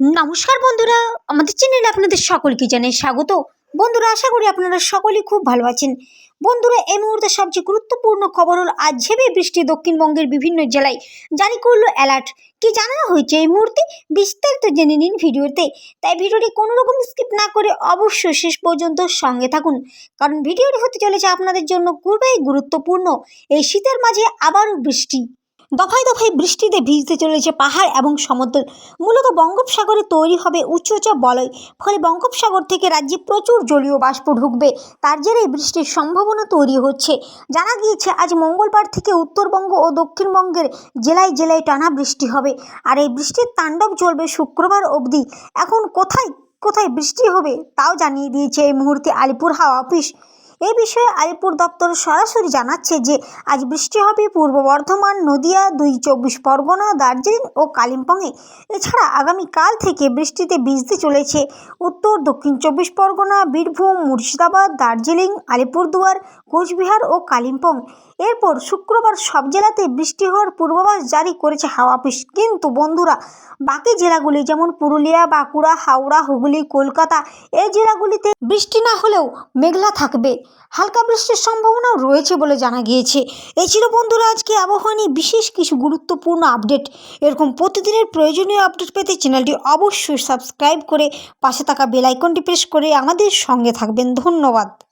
নমস্কার বন্ধুরা, আমাদের চ্যানেলে আপনাদের সকলকে জানাই স্বাগত। বন্ধুরা, আশা করি আপনারা সকলেই খুব ভালো আছেন। বন্ধুরা, এই মুহূর্তে সবচেয়ে গুরুত্বপূর্ণ খবর হল, আজ ঝেপে বৃষ্টি দক্ষিণবঙ্গের বিভিন্ন জেলায় জারি করল অ্যালার্ট কি জানানো হয়েছে এই মুহূর্তে? বিস্তারিত জেনে নিন ভিডিওতে। তাই ভিডিওটি কোনো রকম স্কিপ না করে অবশ্যই শেষ পর্যন্ত সঙ্গে থাকুন। কারণ ভিডিওটি হতে চলেছে আপনাদের জন্য খুবই গুরুত্বপূর্ণ। এই শীতের মাঝে আবারও বৃষ্টি। দফায় দফায় বৃষ্টিতে ভিজতে চলেছে পাহাড় এবং সমতল মূলত বঙ্গোপসাগরে তৈরি হবে উচ্চচাপ বলয়। ফলে বঙ্গোপসাগর থেকে রাজ্যে প্রচুর জলীয় বাষ্প ঢুকবে। তার জেরেই বৃষ্টির সম্ভাবনা তৈরি হচ্ছে। জানা গিয়েছে, আজ মঙ্গলবার থেকে উত্তরবঙ্গ ও দক্ষিণবঙ্গের জেলায় জেলায় টানা বৃষ্টি হবে। আর এই বৃষ্টির তাণ্ডব চলবে শুক্রবার অবধি। এখন কোথায় কোথায় বৃষ্টি হবে, তাও জানিয়ে দিয়েছে এই মুহূর্তে আলিপুর হাওয়া অফিস। এই বিষয়ে আলিপুর দপ্তর সরাসরি জানাচ্ছে যে, আজ বৃষ্টি হবে পূর্ব বর্ধমান, নদিয়া, দুই চব্বিশ পরগনা, দার্জিলিং ও কালিম্পংয়ে। এছাড়া আগামীকাল থেকে বৃষ্টিতে ভিজতে চলেছে। উত্তর, দক্ষিণ চব্বিশ পরগনা, বীরভূম, মুর্শিদাবাদ, দার্জিলিং, আলিপুরদুয়ার, কোচবিহার ও কালিম্পং। এরপর শুক্রবার সব জেলাতে বৃষ্টি হওয়ার পূর্বাভাস জারি করেছে হাওয়া অফিস। কিন্তু বন্ধুরা, বাকি জেলাগুলি যেমন পুরুলিয়া, বাঁকুড়া, হাওড়া, হুগলি, কলকাতা, এই জেলাগুলিতে বৃষ্টি না হলেও মেঘলা থাকবে। হালকা বৃষ্টির সম্ভাবনাও রয়েছে বলে জানা গিয়েছে। এই ছিল বন্ধুরা আজকে আবহাওয়া নিয়ে বিশেষ কিছু গুরুত্বপূর্ণ আপডেট। এরকম প্রতিদিনের প্রয়োজনীয় আপডেট পেতে চ্যানেলটি অবশ্যই সাবস্ক্রাইব করে পাশে থাকা বেল আইকনটি প্রেস করে আমাদের সঙ্গে থাকবেন। ধন্যবাদ।